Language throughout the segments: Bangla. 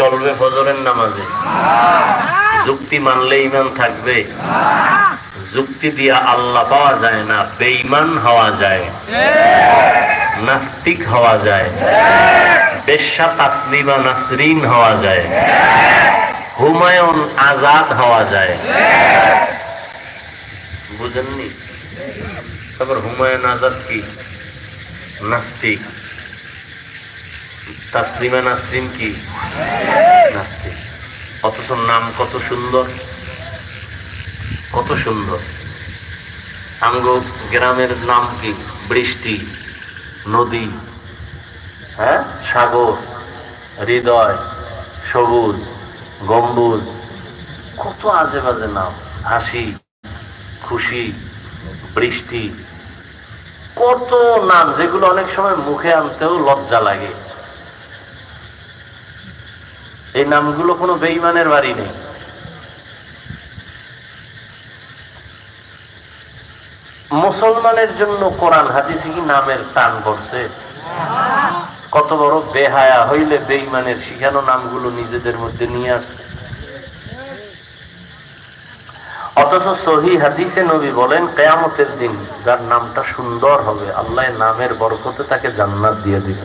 চলবে ফজরের নামাজে। যুক্তি মানলে ইমান থাকবে। যুক্তি দিয়া আল্লাহ পাওয়া যায় না বেঈমান হওয়া যায়। নাস্তিক হওয়া যায়। বেশ্যা তাসলিমা নাসরিন হওয়া যায়। হুমায়ুন আজাদ হওয়া যায়। বুঝেননি? তারপর হুমায়ুন আজাদ কি? নাস্তিক। তাসলিমা নাসরিন কি? নাস্তিক অথচ নাম কত সুন্দর কত সুন্দর। আমগো গ্রামের নাম কি? বৃষ্টি, নদী হ্যাঁ? সাগর, হৃদয়, সবুজ, গম্বুজ। কত আজে বাজে নাম। হাসি, খুশি, বৃষ্টি। কত নাম যেগুলো অনেক সময় মুখে আনতেও লজ্জা লাগে। এই নামগুলো কোনো বেইমানের বাড়ি নেই। মুসলমানের জন্য কোরআন হাদিসে কি নামের টান করছে কত বড় বেহায়া হইলে বেইমানের শিখানো নামগুলো নিজেদের মধ্যে নিয়ে আসছে। অথচ সহি হাদিসে নবী বলেন, কেয়ামতের দিন যার নামটা সুন্দর হবে, আল্লাহ নামের বরকতে তাকে জান্নাত দিয়ে দিবে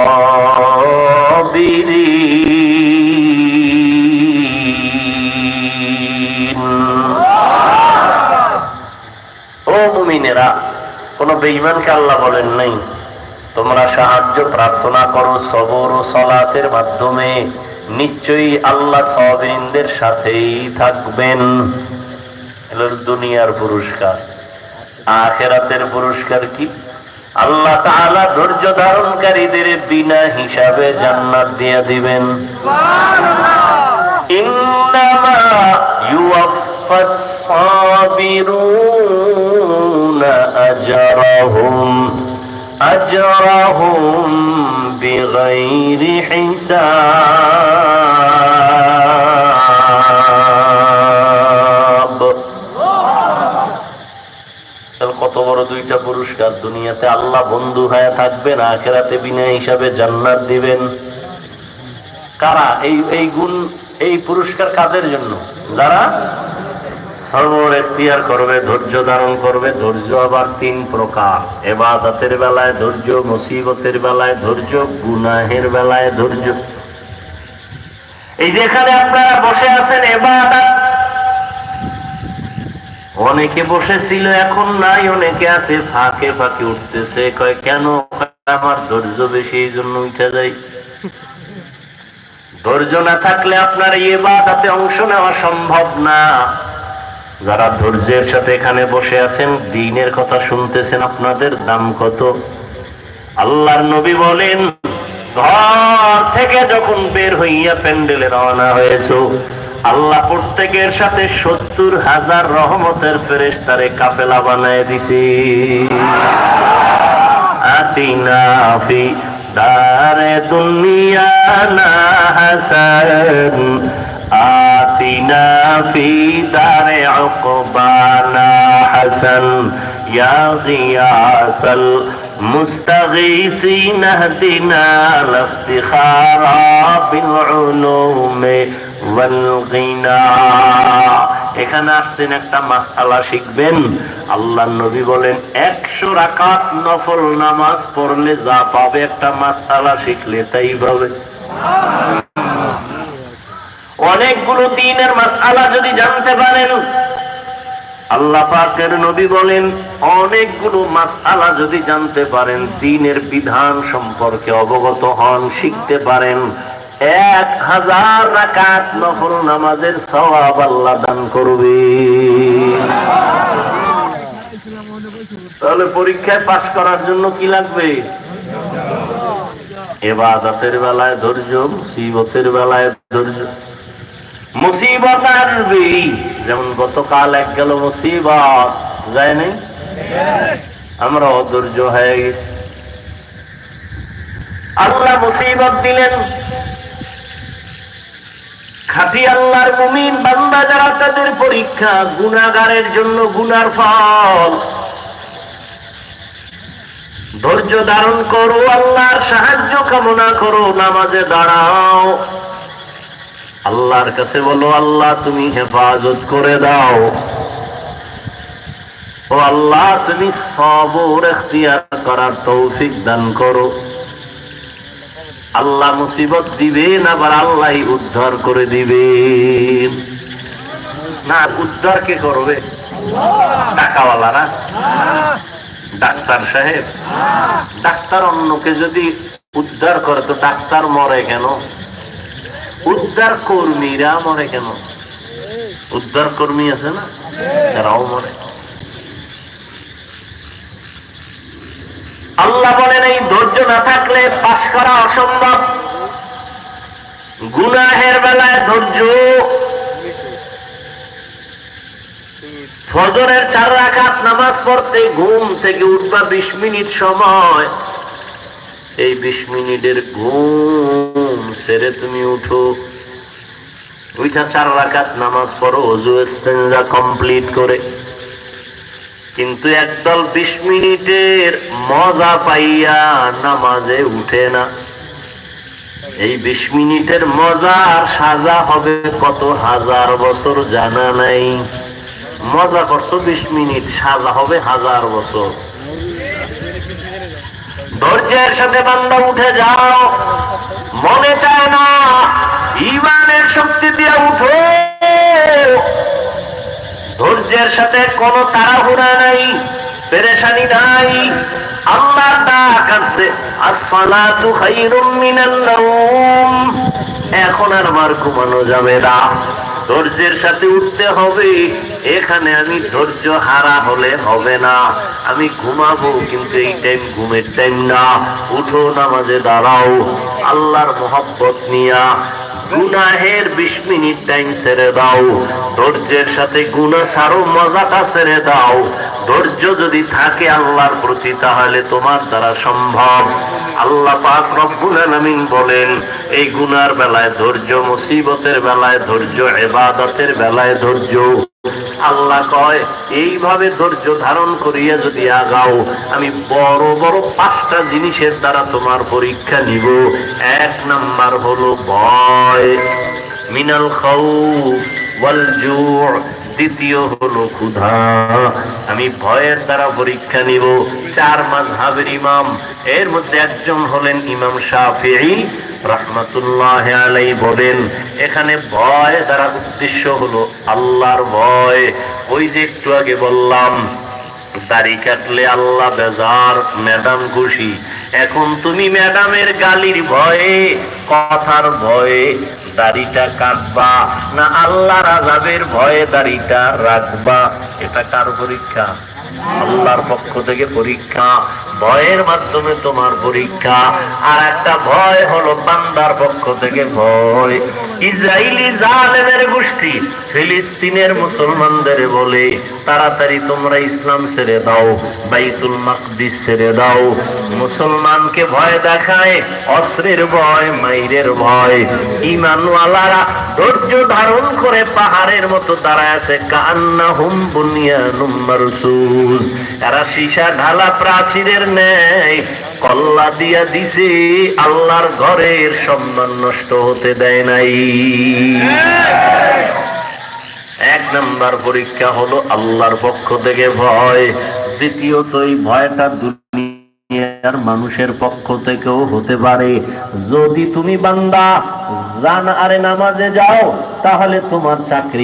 মুমিনেরা কোনো বেঈমানকে আল্লাহ বলেন নাই। তোমরা সাহায্য প্রার্থনা করো সবর ও সলাতের মাধ্যমে। নিশ্চয়ই আল্লাহ সবিনদের সাথেই থাকবেন। দুনিয়ার পুরস্কার। আখেরাতের পুরস্কার কি? আল্লাহ তাহলে ধৈর্য ধারণকারীদের বিনা হিসাবে জান্নাত দিয়ে দিবেন। সুবহানাল্লাহ। الصابرون أجرهم أجرهم بغير حساب তাহলে কত বড় দুইটা পুরস্কার দুনিয়াতে আল্লাহ বন্ধু হয়ে থাকবেন আখেরাতে বিনা হিসাবে জান্নাত দিবেন কারা এই এই গুণ এই পুরস্কার কাদের জন্য যারা সবর এখতিয়ার করবে, ধৈর্য ধারণ করবে, ধৈর্য আবার তিন প্রকার। এবাদতের বেলায় ধৈর্য, মুসিবতের বেলায় ধৈর্য, গুনাহের বেলায় ধৈর্য। এই যে এখানে আপনারা বসে আছেন, এবাদত। অনেকে বসেছিল, এখন নাই, অনেকে আছে, ফাঁকে ফাঁকে উঠতেছে, কয়, কেন আমার ধৈর্য বেশি? এই জন্য উঠে যায় ধৈর্য না থাকলে আপনার ইয়ে বাদাতে অংশ নেওয়া সম্ভব না। যারা ধৈর্যের সাথে এখানে বসে আছেন, দিনের কথা শুনতেছেন আপনাদের, দাম কত? আল্লাহর নবী বলেন, ঘর থেকে যখন বের হইয়া প্যান্ডেলে রওনা হয়েছো, আল্লাহ প্রত্যেকের সাথে সত্তর হাজার রহমতের ফেরেশ তারে কাপেলা বানায় দিছি। আতিনা ফি দারে দুনিয়া না হাসান আতিনা ফি দারে উকবানা হাসান ইয়া গিয়াসাল মুস্তাগীসিন اهدنا لافتخارا بالعلوم والغنى এখানে আসছেন একটা মাসআলা শিখবেন আল্লাহ নবী বলেন একশো রাকাত নফল নামাজ পড়লে যা পাবে একটা মাসআলা শিখলে তাই পাবে অনেকগুলো দিনের মাসআলা যদি জানতে পারেন, আল্লাহ পাকের নবী বলেন, অনেকগুলো মাসআলা যদি জানতে পারেন, দিনের বিধান সম্পর্কে অবগত হন, শিখতে পারেন। এক হাজার রাকাত নফল নামাজের সওয়াব আল্লাহ দান করবে। তাহলে পরীক্ষায় পাশ করার জন্য কি লাগবে? এবাদতের বেলায় ধৈর্য, মুসিবতের বেলায় ধৈর্য। মুসিবত আসবেই। যেমন গতকাল এক গেল মুসিবত। যায় নাই? আমরা অধৈর্য হয়ে গেছি। আল্লাহ মুসিবত দিলেন। খাটি আল্লাহর মুমিন বান্দা যারা, তাদের পরীক্ষা গুনাগারের জন্য গুনার ফল। ধৈর্য ধারণ করো, আল্লাহর সাহায্য কামনা করো, নামাজে দাঁড়াও। আল্লাহর কাছে বলো, আল্লাহ, তুমি হেফাজত করে দাও। ও আল্লাহ, তুমি সবর এখতিয়ার করার তৌফিক দান করো। আল্লাহ মুসিবত দিবেন আবার আল্লাহ উদ্ধার করে দিবে। না, উদ্ধার কে করবে? টাকাওয়ালা না? ডাক্তার সাহেব? ডাক্তার অন্যকে যদি উদ্ধার করে, তো ডাক্তার মরে কেন? উদ্ধার কর্মীরা মরে কেন? উদ্ধার কর্মী আছে না? তারাও মরে। আল্লাহ বলেন, এই ধৈর্য না থাকলে পাশ করা অসম্ভব। গুনাহের বেলায় ধৈর্য। ফজরের চার রাকাত নামাজ পড়তে ঘুম থেকে উঠবা বিশ মিনিট সময়। এই বিশ মিনিটের ঘুম সেরে তুমি উঠো। উইঠা চার রাকাত নামাজ পড়ো, অজু ইস্তেঞ্জা কমপ্লিট করে। কিন্তু একদল বিশ মিনিটের মজা পাইয়া নামাজে উঠে না। এই বিশ মিনিটের মজার সাজা হবে কত হাজার বছর জানা নাই। মজা করছ বিশ মিনিট, সাজা হবে হাজার বছর। ধৈর্যের সাথে বান্দা উঠে যাও। মনে চায় না, ইমানের শক্তি দিয়ে উঠো। ধৈর্যের সাথে কোনো তাড়াহুড়া নাই, পেরেশানি নাই। আল্লাহর ডাক আসছে এখন আর আমার ঘুমানো যাবে না। ধৈর্যের সাথে উঠতে হবে। এখানে আমি ধৈর্য হারা হলে হবে না। আমি ঘুমাবো, কিন্তু এই টাইম ঘুমের টাইম না। উঠো, নামাজে দাঁড়াও। আল্লাহর মহব্বত নিয়া গুনাহের বিশ মিনিট টাইম ছেড়ে দাও। ধৈর্যের সাথে গুনা সারো মজাটা ছেড়ে দাও। ধৈর্য যদি থাকে আল্লাহর প্রতি, তাহলে তোমার দ্বারা সম্ভব। আল্লাহ পাক রব্বুল আলামিন বলেন, এই গুনার বেলায় ধৈর্য, মুসিবতের বেলায় ধৈর্য, এবাদতের বেলায় ধৈর্য। আল্লাহ কয়, এইভাবে ধৈর্য ধারণ করিয়া যদি আগাও, আমি বড় বড় পাঁচটা জিনিসের দ্বারা তোমার পরীক্ষা নিব। এক নাম্বার হলো ভয়। মিনাল খাউ ওয়াল জু' দ্বিতীয় হলো ক্ষুধা। আমি ভয়ের দ্বারা পরীক্ষা নিব, চার মাযহাবের ইমাম। এর মধ্যে একজন হলেন ইমাম শাফিঈ, রহমতুল্লাহ আলাই বলেন, এখানে ভয় দ্বারা উদ্দেশ্য হলো আল্লাহর ভয়। ওই যে একটু আগে বললাম, দাড়ি কাটলে আল্লাহ বেজার, ম্যাডাম খুশি। এখন তুমি ম্যাডামের গালির ভয়ে, কথার ভয়ে দাড়িটা কাটবা, না আল্লাহ রাজাবের ভয়ে দাড়িটা রাখবা, এটা কার পরীক্ষা? আল্লাহর পক্ষ থেকে পরীক্ষা, ভয়ের মাধ্যমে তোমার পরীক্ষা। আর একটা ভয় হলো বান্দার পক্ষ থেকে ভয়। ইসরায়েলি জালেমের গোষ্ঠী, ফিলিস্তিনের মুসলমানদের বলে, তাড়াতাড়ি তোমরা ইসলাম ছেড়ে দাও, বাইতুল মাকদিস ছেড়ে দাও। মুসলমানকে ভয় দেখায়, অস্ত্রের ভয়, মাইরের ভয়। ইমানওয়ালারা ধৈর্য ধারণ করে পাহাড়ের মতো দাঁড়ায় আছে কান্না হুম বুনিয়ানুম মারসুস এরা সীসা ঢালা প্রাচীরের ন্যায় কল্লা দিয়া দিছে, আল্লাহর ঘরের সম্মান নষ্ট হতে দেয় নাই। এক নাম্বার পরীক্ষা হলো আল্লাহর পক্ষ থেকে ভয়। দ্বিতীয়ত, এই ভয়টা দুনিয়ার মানুষের পক্ষ থেকেও হতে পারে। যদি তুমি বান্দা জান আরে নামাজে যাও, তাহলে তোমার চাকরি